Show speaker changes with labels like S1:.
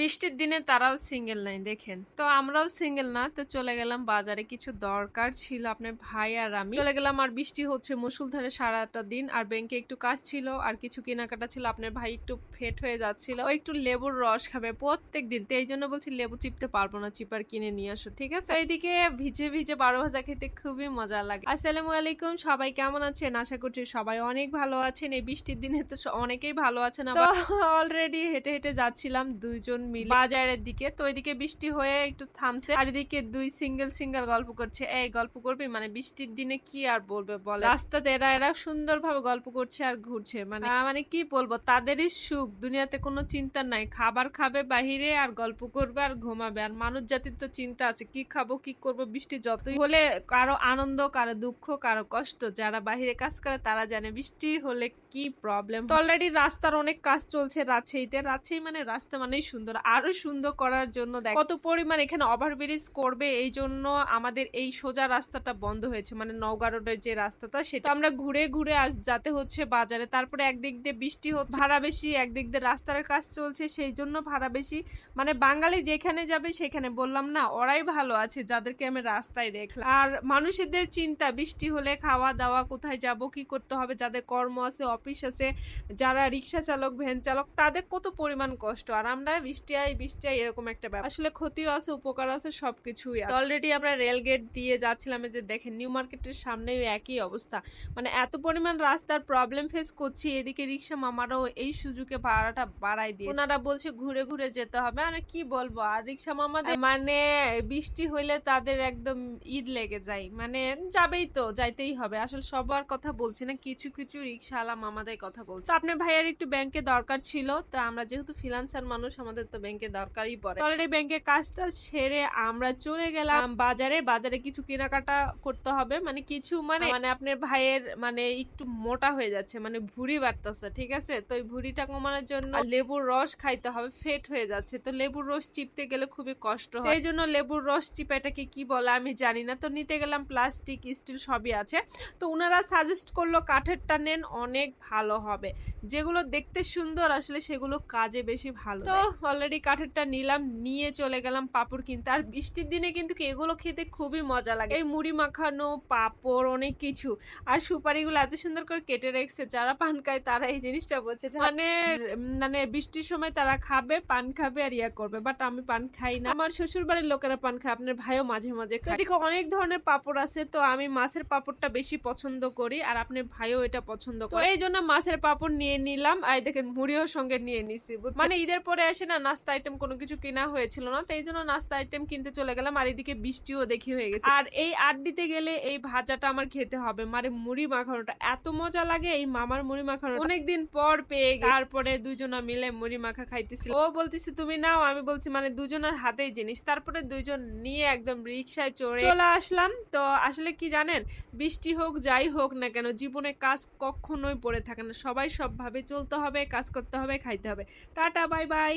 S1: বৃষ্টির দিনে তারাও সিঙ্গেল নাই দেখেন। তো আমরাও সিঙ্গেল না তো চলে গেলাম বাজারে। কিছু দরকার ছিল আপনার ভাই আর আমি। চলে গেলাম আর বৃষ্টি হচ্ছে মুসুলধারে সারাটা দিন আর ব্যাংকে একটু কাজ ছিল আর কিছু কেনাকাটা ছিল আপনার ভাই একটু ফেট হয়ে যাচ্ছিল। ও একটু লেবুর রস খাবে প্রত্যেক দিন তো এই জন্য বলছি লেবু চিপতে পারব না চিপার কিনে নিয়ে আসো ঠিক আছে? এইদিকে ভিজে ভিজে বারো ভাজা খেতে খুবই মজা লাগে। আসসালামু আলাইকুম সবাই কেমন আছেন? আশা করছি সবাই অনেক ভালো আছেন। এই বৃষ্টির দিনে তো অনেকেই ভালো আছেন। অলরেডি হেঁটে হেঁটে যাচ্ছিলাম দুইজন মিলে। বাজারের দিকে। তো এদিকে বৃষ্টি হয়ে একটু থামছে। আর এদিকে দুই সিঙ্গেল সিঙ্গেল গল্প করছে। এই গল্প করবি? মানে বৃষ্টির দিনে কি আর বলবে বলে? রাস্তাতে এরা এরা সুন্দরভাবে গল্প করছে আর ঘুরছে। মানে মানে কি বলব? তাদেরই সুখ। দুনিয়াতে কোনো চিন্তা নাই। খাবার খাবে বাহিরে আর গল্প করবে আর ঘুমাবে। আর মানুষ জাতির তো চিন্তা আছে। কি খাব, কি করব? বৃষ্টি যতই হলে কারও আনন্দ, কারও দুঃখ, কারও কষ্ট। যারা বাহিরে কাজ করে তারা জানে বৃষ্টি হলে কি প্রবলেম অলরেডি রাস্তার অনেক কাজ চলছে রাজশাহীতে। রাজশাহী মানে রাস্তা মানেই সুন্দর। আরও সুন্দর করার জন্য দেখ কত পরিমাণ এখানে ওভারব্রিজ করবে, এই জন্য আমাদের এই সোজা রাস্তাটা বন্ধ হয়েছে। মানে নওগাঁ রোডের যে রাস্তাটা, সেটা আমরা ঘুরে ঘুরে আস যাতে হচ্ছে বাজারে, তারপরে একদিক দিয়ে বৃষ্টি হচ্ছে, ভাড়া বেশি, একদিক দিয়ে রাস্তার কাজ চলছে, সেই জন্য ভাড়া বেশি। মানে বাঙালি যেখানে যাবে সেখানে, বললাম না, ওরাই ভালো আছে, যাদেরকে আমি রাস্তায় দেখলাম। আর মানুষদের চিন্তা, বৃষ্টি হলে খাওয়া দাওয়া কোথায় যাব, কি করতে হবে, যাদের কর্ম আছে, অফিস আছে, যারা রিক্সা চালক, ভ্যান চালক, তাদের কত পরিমাণ কষ্ট। আর আমরা বৃষ্টি আই বৃষ্টি আই এরকম একটা ব্যাপার। আসলে ক্ষতিও আছে উপকার আছে সবকিছুই আছে। অলরেডি আমরা রেল গেট দিয়ে যাচ্ছিলাম যে দেখেন নিউ মার্কেটের সামনে একই অবস্থা। মানে এত পরিমাণ রাস্তার প্রবলেম ফেস করছি এদিকে রিক্সা মামারাও এই সুযোগে ভাড়াটা বাড়াই দিয়ে ওনারা বলছে ঘুরে ঘুরে যেতে হবে। আর কি বলব আর রিক্সা মামাদের মানে বৃষ্টি হইলে তাদের একদম ঈদ লেগে যায়। মানে যাবেই তো যাইতেই হবে। আসলে সবার কথা বলছি না কিছু কিছু রিক্সাওয়ালা মামাদের কথা বলছে। আপনার ভাইয়ের একটু ব্যাংকে দরকার ছিল তা আমরা যেহেতু ফিনান্সার মানুষ আমাদের তো ব্যাংকে দরকারই পড়ে। অলরেডি ব্যাংকে কাজটা সেরে আমরা চলে গেলাম। বাজারে বাজারে কিছু কেনাকাটা করতে হবে। মানে কিছু মানে মানে আপনার ভাইয়ের মানে একটু মোটা হয়ে যাচ্ছে মানে ভুঁড়ি বাড়তেছে ঠিক আছে? তো এই ভুঁড়িটা কমানোর জন্য লেবুর রস খাইতে হবে ফেট হয়ে যাচ্ছে। তো লেবুর রস চিপতে গেলে খুবই কষ্ট হয়। এই জন্য লেবুর রস চিপা এটাকে কি বলে আমি জানি না। তো নিতে গেলাম প্লাস্টিক স্টিল সবই আছে। তো ওনারা সাজেস্ট করল কাঠেরটা নেন অনেক ভালো হবে। যেগুলো দেখতে সুন্দর আসলে সেগুলো কাজে বেশি ভালো তো অলরেডি কাঠেরটা নিলাম, নিয়ে চলে গেলাম পাপড় কিনতে। আর বৃষ্টির দিনে কিন্তু এগুলো খেতে খুবই মজা লাগে। এই মুড়ি মাখানো, পাপড়, অনেক কিছু। আর সুপারিগুলো এত সুন্দর করে কেটে রেখেছে, যারা পান খায় তারা এই জিনিসটা বলছে মানে মানে বৃষ্টির সময় তারা খাবে, পান খাবে আর ইয়া করবে। বাট আমি পান খাই না। আমার শ্বশুর বাড়ির লোকেরা পান খায়, আপনার ভাইও মাঝে মাঝে খায়। দেখো অনেক ধরনের পাপড় আছে, তো আমি মাছের পাপড়টা বেশি পছন্দ করি, আর আপনার ভাইও এটা পছন্দ করে। এই জন্য মাছের পাপড় নিয়ে নিলাম, আর দেখেন মুড়িও সঙ্গে নিয়ে নিছি মানে ঈদের পরে এসে না নাস্তা আইটেম কোনো কিছু কেনা হয়েছিল না, তো এই জন্য নাস্তা আইটেম কিনতে চলে গেলাম। আর এদিকে বৃষ্টিও দেখি হয়ে গেছে। আর এই আড্ডিতে গেলে এই ভাজাটা আমার খেতে হবে। মানে মুড়ি মাখানোটা, এত মজা লাগে এই মামার মুড়ি মাখানো অনেকদিন পর পেয়ে তারপরে দুজনা মিলে মুড়ি মাখা খাইতেছিল। ও বলতেছে, তুমি নাও। আমি বলছি মানে দুজনের হাতেই জিনিস। তারপরে দুজন নিয়ে একদম রিক্সায় চড়ে চলে আসলাম। তো আসলে কি জানেন, বৃষ্টি হোক, যাই হোক না কেন, জীবনে কাজ কখনোই পড়ে থাকে না। সবাই সবভাবে চলতে হবে, কাজ করতে হবে, খাইতে হবে। Tata, bye bye.